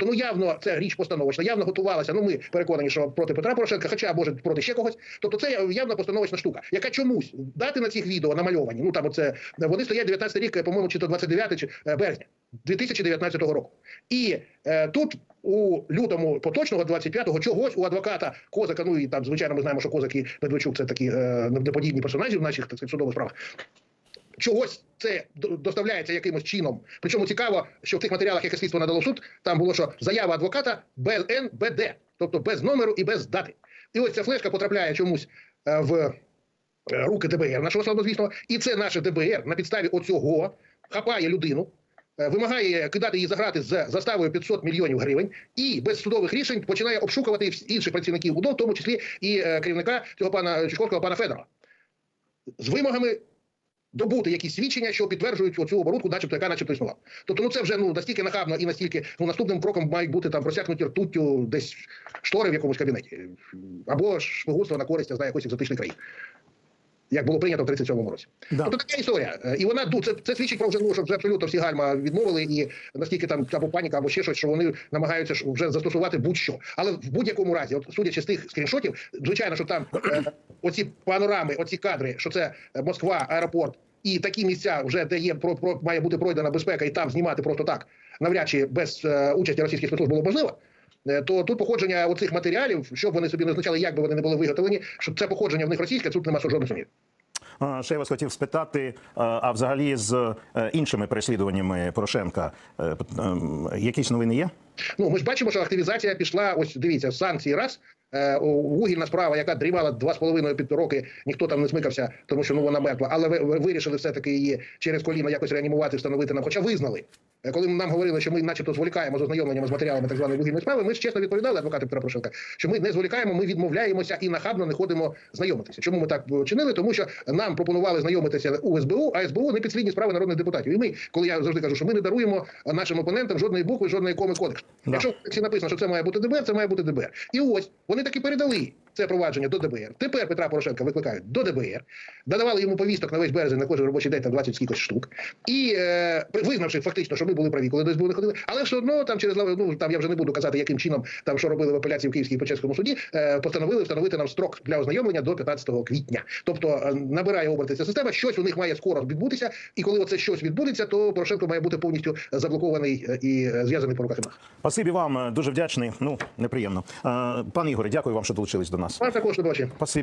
Ну явно це річ постановочна, явно готувалася. Ну ми переконані, що проти Петра Порошенка, хоча може проти ще когось. Тобто, це явно постановочна штука, яка чомусь дати на цих відео намальовані. Ну там оце вони стоять 19 рік, по-моєму, чи то 29 чи е, березня 2019 року. І е, тут у лютому поточного 25-го чогось у адвоката Козака, ну і там звичайно ми знаємо, що Козак і Медведчук це такі е, неподібні персонажі в наших так судових справах. Чогось це доставляється якимось чином. Причому цікаво, що в тих матеріалах, які слідство надало суд, там було що заява адвоката БЛН БД, тобто без номеру і без дати. І ось ця флешка потрапляє чомусь е, в е, руки ДБР, нашого славнозвісного, і це наше ДБР на підставі оцього хапає людину. е, Вимагає кидати її за з заставою 500 мільйонів гривень і без судових рішень починає обшукувати інших працівників УДО, в тому числі і керівника цього пана Чушковського пана Федорова, з вимогами добути якісь свідчення, що підтверджують оцю оборудку, начебто яка начебто існувала. Тобто, ну це вже ну настільки нахабно і настільки ну наступним кроком мають бути там просякнуті ртуттю десь штори в якомусь кабінеті, або шпигунство на користь я знаю, якоїсь екзотичної країни. Як було прийнято в 37-му році. Да. Тобто така історія. Е, І вона ну, це, це свідчить про вже ну, що вже абсолютно всі гальма відмовили, і настільки там або паніка, або ще щось, що вони намагаються вже застосувати будь-що. Але в будь-якому разі, от судячи з тих скріншотів, звичайно, що там е, оці панорами, оці кадри, що це е, Москва, аеропорт. І такі місця, вже де є про, про має бути пройдена безпека, і там знімати просто так, навряд чи без е, участі російських спецслужб було можливо. Е, То тут походження оцих матеріалів, щоб вони собі не означали, як би вони не були виготовлені, що це походження в них російське, тут нема жодних сумнів. Ще я вас хотів спитати, е, а взагалі з е, іншими переслідуваннями Порошенка ем, якісь новини є? Ну, ми ж бачимо, що активізація пішла. Ось дивіться, санкції раз. Е, вугільна справа, яка дрімала два з половиною під роки, ніхто там не смикався, тому що ну вона мертва. Але ви, ви вирішили все таки її через коліно якось реанімувати, встановити нам. Хоча визнали. Е, Коли нам говорили, що ми, начебто, зволікаємо з ознайомленням з матеріалами так званої вугільної справи, ми ж чесно відповідали адвокати Петра Порошенка, що ми не зволікаємо, ми відмовляємося і нахабно не ходимо знайомитися. Чому ми так е, чинили? Тому що нам пропонували знайомитися у СБУ, а СБУ не підслідні справи народних депутатів. І ми, коли я завжди кажу, що ми не даруємо нашим опонентам жодної букви, жодної коми кодексу. Да. Якщо написано, що це має бути ДБР, це має бути ДБР. І ось вони таки передали це провадження до ДБР. Тепер Петра Порошенка викликають до ДБР, додавали йому повісток на весь березень на кожен робочий день там 20 скількось штук. І е, визнавши фактично, що ми були праві, коли до СБУ не ходили, але все одно там через ну там я вже не буду казати, яким чином там що робили в апеляції в Київській Печерському суді, е, постановили встановити нам строк для ознайомлення до 15 квітня. Тобто е, набирає оберти ця система, щось у них має скоро відбутися, і коли оце щось відбудеться, то Порошенко має бути повністю заблокований е, і е, зв'язаний по руках. Спасибі вам, е, дуже вдячний. Ну неприємно. Пане Ігоре, дякую вам, що долучились до нас. Вам також до. Спасибі.